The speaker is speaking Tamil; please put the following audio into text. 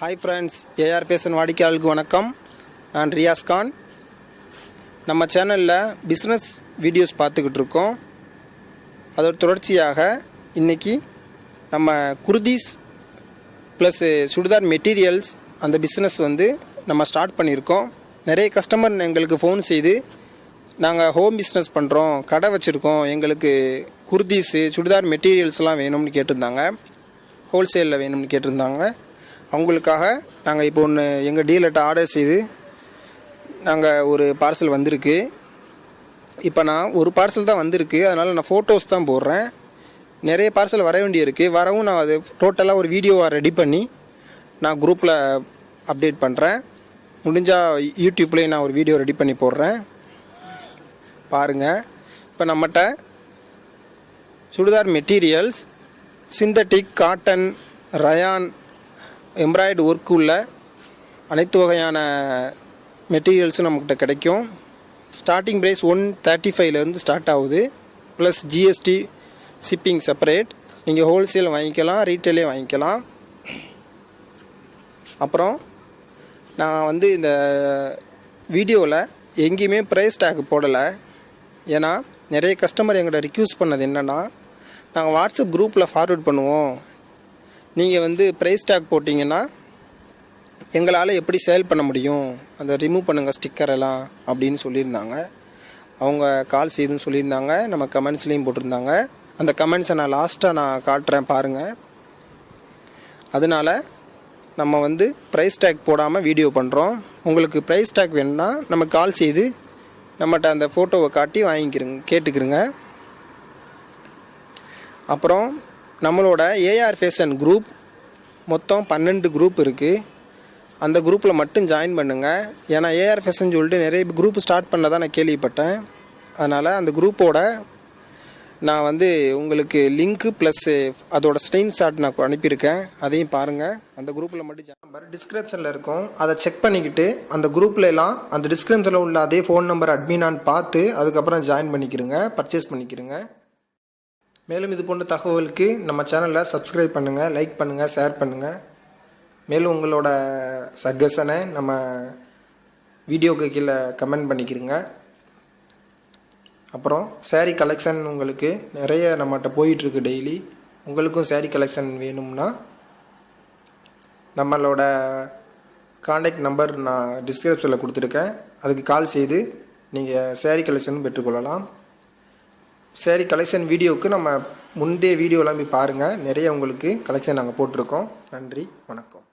ஹாய் ஃப்ரெண்ட்ஸ் ஏஆர் ஃபேஷன் வாடிக்கையாளருக்கு வணக்கம். நான் ரியாஸ் கான். நம்ம சேனலில் பிஸ்னஸ் வீடியோஸ் பார்த்துக்கிட்டு இருக்கோம். அதோட தொடர்ச்சியாக இன்றைக்கி நம்ம குர்தீஸ் ப்ளஸ் சுடிதார் மெட்டீரியல்ஸ் அந்த பிஸ்னஸ் வந்து நம்ம ஸ்டார்ட் பண்ணியிருக்கோம். நிறைய கஸ்டமர் எங்களுக்கு ஃபோன் செய்து நாங்கள் ஹோம் பிஸ்னஸ் பண்ணுறோம் கடை வச்சுருக்கோம். எங்களுக்கு குர்தீஸு சுடிதார் மெட்டீரியல்ஸ்லாம் வேணும்னு கேட்டிருந்தாங்க. ஹோல்சேலில் வேணும்னு கேட்டிருந்தாங்க. அவங்களுக்காக நாங்கள் இப்போ ஒன்று எங்கள் டீலர்கிட்ட ஆர்டர் செய்து நாங்கள் ஒரு பார்சல் வந்திருக்கு. இப்போ நான் ஒரு பார்சல் தான் வந்திருக்கு. அதனால் நான் ஃபோட்டோஸ் தான் போடுறேன். நிறைய பார்சல் வர வேண்டியிருக்கு. வரவும் நான் அது டோட்டலாக ஒரு வீடியோவை ரெடி பண்ணி நான் குரூப்பில் அப்டேட் பண்ணுறேன் முடிஞ்சால் யூடியூப்லேயும் நான் ஒரு வீடியோ ரெடி பண்ணி போடுறேன். பாருங்கள் இப்போ நம்மகிட்ட churidar materials synthetic cotton rayon embroidery work உள்ள அனைத்து வகையான மெட்டீரியல்ஸும் நம்மக்கிட்ட கிடைக்கும். ஸ்டார்டிங் ப்ரைஸ் ஒன் தேர்ட்டி ஃபைவ்லேருந்து ஸ்டார்ட் ஆகுது. ப்ளஸ் ஜிஎஸ்டி ஷிப்பிங் செப்பரேட் நீங்கள் ஹோல்சேல் வாங்கிக்கலாம் ரீட்டைலே வாங்கிக்கலாம். அப்புறம் நான் வந்து இந்த வீடியோவில் எங்கேயுமே ப்ரைஸ் டேக் போடலை. ஏன்னா நிறைய கஸ்டமர் எங்கள்கிட்ட ரிக்யூஸ் பண்ணது என்னென்னா நாங்கள் வாட்ஸ்அப் குரூப்பில் ஃபார்வர்ட் பண்ணுவோம். நீங்கள் வந்து ப்ரைஸ் டேக் போட்டிங்கன்னா எங்களால் எப்படி சேல் பண்ண முடியும்? அந்த ரிமூவ் பண்ணுங்கள் ஸ்டிக்கர் எல்லாம் அப்படின்னு சொல்லியிருந்தாங்க. அவங்க கால் செய்துன்னு சொல்லியிருந்தாங்க. நம்ம கமெண்ட்ஸ்லேயும் போட்டிருந்தாங்க. அந்த கமெண்ட்ஸை நான் லாஸ்ட்டாக நான் காட்டுறேன் பாருங்கள் அதனால் நம்ம வந்து ப்ரைஸ் டேக் போடாமல் வீடியோ பண்ணுறோம் உங்களுக்கு ப்ரைஸ் டேக் வேணும்னா நம்ம கால் செய்து நம்மகிட்ட அந்த ஃபோட்டோவை காட்டி வாங்கிக்கிறங்க கேட்டுக்கிறங்க. அப்புறம் நம்மளோட ஏஆர் ஃபேஷன் குரூப் மொத்தம் பன்னெண்டு குரூப் இருக்குது அந்த குரூப்பில் மட்டும் ஜாயின் பண்ணுங்கள் ஏன்னா ஏஆர் ஃபேஷன் சொல்லிட்டு நிறைய குரூப் ஸ்டார்ட் பண்ணதான் நான் கேள்விப்பட்டேன். அதனால் அந்த குரூப்போட நான் வந்து உங்களுக்கு லிங்க்கு ப்ளஸ் அதோட ஸ்க்ரீன்ஷாட் நான் அனுப்பியிருக்கேன். அதையும் பாருங்கள் அந்த குரூப்பில் மட்டும் ஜாயின் நம்பர் டிஸ்கிரிப்ஷனில் இருக்கும். அதை செக் பண்ணிக்கிட்டு அந்த குரூப்ல எல்லாம் அந்த டிஸ்கிரிப்ஷனில் உள்ள அதே ஃபோன் நம்பர் அட்மினான்னு பார்த்து அதுக்கப்புறம் ஜாயின் பண்ணிக்கிறேங்க பர்ச்சேஸ் பண்ணிக்கிறேங்க மேலும் இது போன்ற தகவலுக்கு நம்ம சேனலை சப்ஸ்கிரைப் பண்ணுங்கள் லைக் பண்ணுங்கள் ஷேர் பண்ணுங்கள் மேலும் உங்களோட சஜஷனை நம்ம வீடியோக்கு கீழே கமெண்ட் பண்ணிக்கிறங்க அப்புறம் சேரீ கலெக்ஷன் உங்களுக்கு நிறைய நம்மகிட்ட போயிட்டுருக்கு டெய்லி உங்களுக்கும் சேரீ கலெக்ஷன் வேணும்னா நம்மளோட காண்டாக்ட் நம்பர் நான் டிஸ்கிரிப்ஷனில் கொடுத்துருக்கேன். அதுக்கு கால் செய்து நீங்கள் சேரீ கலெக்ஷன் பெற்றுக்கொள்ளலாம். சரி கலெக்ஷன் வீடியோவுக்கு நம்ம முந்தைய வீடியோலாம் போய் பாருங்கள் நிறைய உங்களுக்கு கலெக்ஷன் நாங்கள் போட்டிருக்கோம். நன்றி வணக்கம்.